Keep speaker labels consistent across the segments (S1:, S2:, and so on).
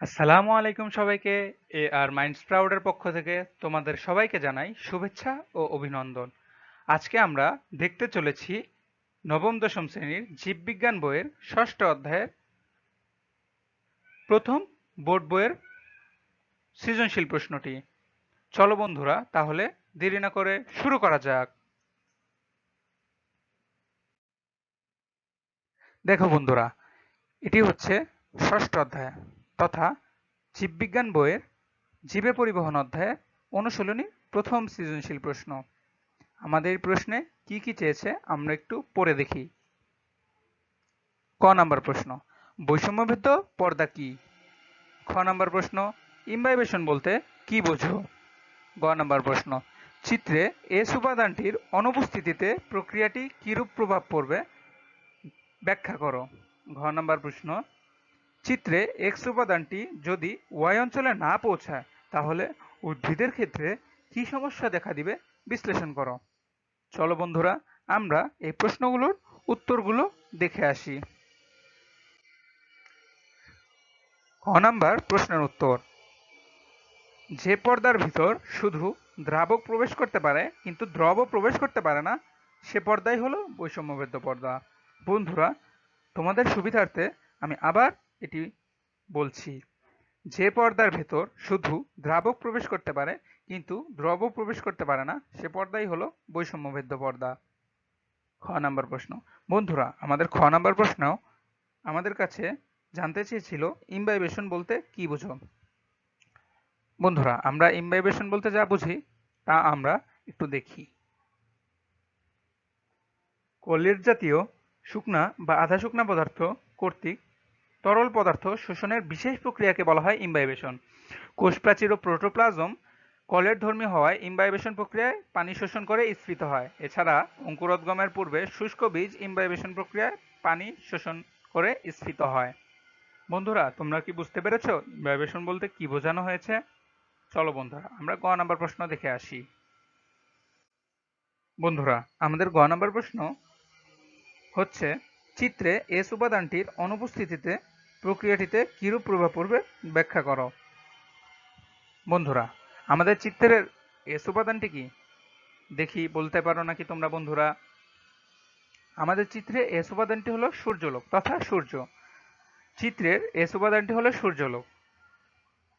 S1: আসসালামু আলাইকুম সবাইকে। এ আর মাইন্ড স্প্রাউডের পক্ষ থেকে তোমাদের সবাইকে জানাই শুভেচ্ছা ও অভিনন্দন। আজকে আমরা দেখতে চলেছি নবম দশম শ্রেণির জীববিজ্ঞান বইয়ের ষষ্ঠ অধ্যায়ের প্রথম বোর্ড বইয়ের সৃজনশীল প্রশ্নটি। চলো বন্ধুরা, তাহলে দেরি না করে শুরু করা যাক। দেখো বন্ধুরা, এটি হচ্ছে ষষ্ঠ অধ্যায়। তথা জীববিজ্ঞান বইয়ের জীবে পরিবহন অধ্যায়ে অনুশীলনী প্রথম সৃজনশীল প্রশ্ন। আমাদের এই প্রশ্নে কি কি চেয়েছে আমরা একটু পড়ে দেখি। ক নাম্বার প্রশ্ন বৈষম্যভেদ পর্দা কি? খ নাম্বার প্রশ্ন ইম্বাইবেশন বলতে কি বোঝো? গ নাম্বার প্রশ্ন, চিত্রে এস উপাদানটির অনুপস্থিতিতে প্রক্রিয়াটি কিরূপ প্রভাব পড়বে? ব্যাখ্যা করো। ঘ নাম্বার প্রশ্ন চিত্রে এক্স উপাদানটি যদি ওয়াই অঞ্চলে না পৌঁছায়, তাহলে উদ্ভিদের ক্ষেত্রে কি সমস্যা দেখা দিবে বিশ্লেষণ করো। চলো বন্ধুরা, আমরা এই প্রশ্নগুলোর উত্তরগুলো দেখে আসি। ক নাম্বার প্রশ্নের উত্তর। যে পর্দার ভিতর শুধু দ্রাবক প্রবেশ করতে পারে, কিন্তু দ্রব প্রবেশ করতে পারে না, সে পর্দাই হলো বৈষম্যবেদ্য পর্দা। বন্ধুরা, তোমাদের সুবিধার্থে আমি আবার এটি বলছি। যে পর্দার ভেতর শুধু দ্রাবক প্রবেশ করতে পারে, কিন্তু দ্রব প্রবেশ করতে পারে না। সে পর্দাই হলো বৈষম্যভেদ্য পর্দা। খ নাম্বার প্রশ্ন। বন্ধুরা, আমাদের খ নাম্বার প্রশ্ন আমাদের কাছে জানতে চেয়েছিল ইমবাইবেশন বলতে কি বুঝো? বন্ধুরা, আমরা ইমবাইবেশন বলতে যা বুঝি, তা আমরা একটু দেখি। কলের জাতীয় শুকনা বা আধা শুকনা পদার্থ কর্তৃক তরল পদার্থ শোষণের বিশেষ প্রক্রিয়াকে বলা হয় ইমবাইবেশন কোষপ্রাচীর ও প্রোটোপ্লাজম কলের ধর্মী হওয়ায় ইমবাইবেশন প্রক্রিয়ায় পানি শোষণ করে স্ফীত হয়। এছাড়া অঙ্কুরোদ্গমের পূর্বে শুষ্ক বীজ ইমবাইবেশন প্রক্রিয়ায় পানি শোষণ করে স্ফীত হয়। বন্ধুরা, তোমরা কি বুঝতে পেরেছ ইমবাইবেশন বলতে কি বোঝানো হয়েছে? চলো বন্ধুরা, আমরা গ নাম্বার প্রশ্ন দেখে আসি। বন্ধুরা, আমাদের গ নাম্বার প্রশ্ন হচ্ছে চিত্রে এস উপাদানটির অনুপস্থিতিতে প্রক্রিয়াটিতে কিরূপ প্রভাব পড়বে ব্যাখ্যা করো। বন্ধুরা, আমাদের চিত্রের এস উপাদানটি কি? দেখি, বলতে পারো নাকি তোমরা বন্ধুরা? আমাদের চিত্রে এস উপাদানটি হলো সূর্যলোক তথা সূর্য। চিত্রের এস উপাদানটি হলো সূর্যলোক।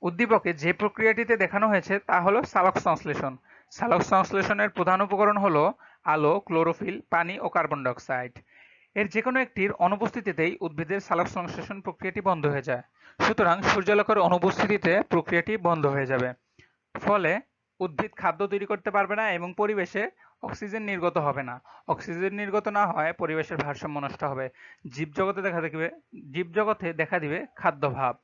S1: উদ্দীপকে যে প্রক্রিয়াটিতে দেখানো হয়েছে তা হলো সালক সংশ্লেষণ। সালক সংশ্লেষণের প্রধান উপকরণ হলো আলো, ক্লোরোফিল, পানি ও কার্বন ডাইঅক্সাইড। এর যে কোনো একটির অনুপস্থিতিতেই উদ্ভিদের সালোক সংশ্লেষণ প্রক্রিয়াটি বন্ধ হয়ে যায়। সুতরাং সূর্যালোকের অনুপস্থিতিতে প্রক্রিয়াটি বন্ধ হয়ে যাবে। ফলে উদ্ভিদ খাদ্য তৈরি করতে পারবে না এবং পরিবেশে অক্সিজেন নির্গত হবে না। অক্সিজেন নির্গত না হয় পরিবেশের ভারসাম্য নষ্ট হবে। জীবজগতে দেখা দিবে, জীবজগতে দেখা দিবে খাদ্যভাব।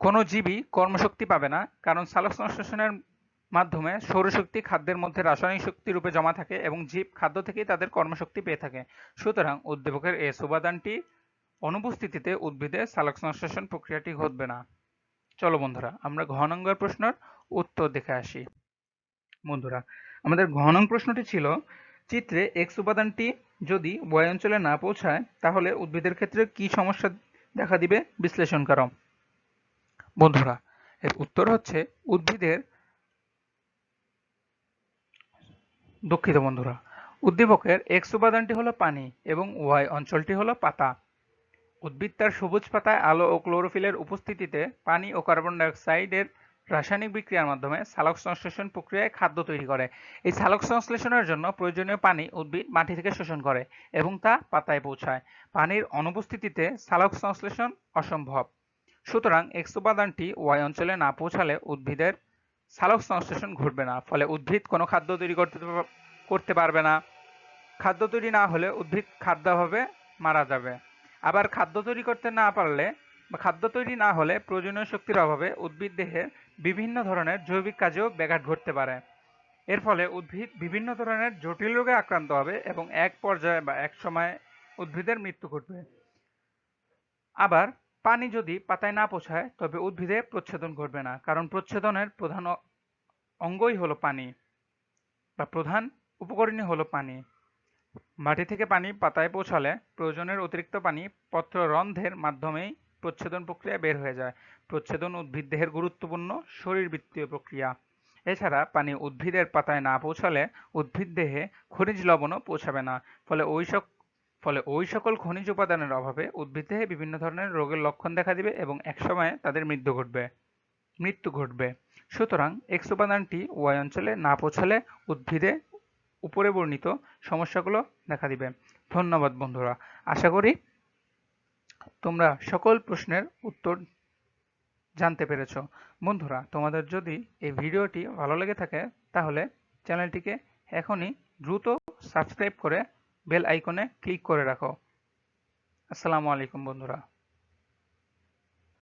S1: কোনো জীবই কর্মশক্তি পাবে না, কারণ সালোক সংশ্লেষণের মাধ্যমে সৌরশক্তি খাদ্যের মধ্যে রাসায়নিক শক্তি রূপে জমা থাকে এবং জীব খাদ্য থেকেই তাদের কর্মশক্তি পেয়ে থাকে। সুতরাং উদ্দীপকের এস উপাদানটি অনুপস্থিতিতে উদ্ভিদে সালোক সংশ্লেষণ প্রক্রিয়াটি ঘটবে না। চলো বন্ধুরা, আমরা ঘনঙ্গের প্রশ্নের উত্তর দেখে আসি। বন্ধুরা, আমাদের ঘনং প্রশ্নটি ছিল, চিত্রে এক্স উপাদানটি যদি ওয়াই অঞ্চলে না পৌঁছায়, তাহলে উদ্ভিদের ক্ষেত্রে কি সমস্যা দেখা দিবে? বিশ্লেষণ করো। বন্ধুরা, এর উত্তর হচ্ছে উদ্ভিদের দুঃখিত বন্ধুরা, উদ্দীপকের এক্স উপাদানটি হলো পানি এবং ওয়াই অঞ্চলটি হলো পাতা। উদ্ভিদ তার সবুজ পাতায় আলো ও ক্লোরোফিলের উপস্থিতিতে পানি ও কার্বন ডাইঅক্সাইডের রাসায়নিক বিক্রিয়ার মাধ্যমে সালোক সংশ্লেষণ প্রক্রিয়ায় খাদ্য তৈরি করে। এই সালোক সংশ্লেষণের জন্য প্রয়োজনীয় পানি উদ্ভিদ মাটি থেকে শোষণ করে এবং তা পাতায় পৌঁছায়। পানির অনুপস্থিতিতে সালোক সংশ্লেষণ অসম্ভব। সুতরাং এক্স উপাদানটি ওয়াই অঞ্চলে না পৌঁছালে উদ্ভিদের সালোক সংশ্লেষণ ঘটবে না, ফলে উদ্ভিদ কোনো খাদ্য তৈরি করতে করতে পারবে না। খাদ্য তৈরি না হলে উদ্ভিদ খাদ্যাভাবে মারা যাবে। আবার খাদ্য তৈরি করতে না পারলে বা খাদ্য তৈরি না হলে প্রয়োজনীয় শক্তির অভাবে উদ্ভিদ দেহে বিভিন্ন ধরনের জৈবিক কাজেও ব্যাঘাত ঘটতে পারে। এর ফলে উদ্ভিদ বিভিন্ন ধরনের জটিল রোগে আক্রান্ত হবে এবং এক পর্যায়ে বা এক সময় উদ্ভিদের মৃত্যু ঘটবে। আবার পানি যদি পাতায় না পৌঁছায়, তবে উদ্ভিদে প্রচ্ছেদন ঘটবে না, কারণ প্রচ্ছেদনের প্রধান অঙ্গই হলো পানি বা প্রধান উপকরণই হলো পানি। মাটি থেকে পানি পাতায় পৌঁছালে প্রয়োজনের অতিরিক্ত পানি পত্র রন্ধ্রের মাধ্যমেই প্রচ্ছেদন প্রক্রিয়া বের হয়ে যায়। প্রচ্ছেদন উদ্ভিদ দেহের গুরুত্বপূর্ণ শরীরবৃত্তীয় প্রক্রিয়া। এছাড়া পানি উদ্ভিদের পাতায় না পৌঁছালে উদ্ভিদ দেহে খনিজ লবণও পৌঁছাবে না, ফলে ওই ফলে ওই সকল খনিজ উপাদানের অভাবে উদ্ভিদে বিভিন্ন ধরনের রোগের লক্ষণ দেখা দিবে এবং একসময় তাদের মৃত্যু ঘটবে। মৃত্যু ঘটবে। সুতরাং এক্স উপাদানটি ওয়াই অঞ্চলে না পৌঁছালে উদ্ভিদে উপরে বর্ণিত সমস্যাগুলো দেখা দিবে। ধন্যবাদ বন্ধুরা। আশা করি তোমরা সকল প্রশ্নের উত্তর জানতে পেরেছ। বন্ধুরা, তোমাদের যদি এই ভিডিওটি ভালো লেগে থাকে, তাহলে চ্যানেলটিকে এখনই দ্রুত সাবস্ক্রাইব করে বেল আইকনে ক্লিক করে রাখো। আসসালামু আলাইকুম বন্ধুরা।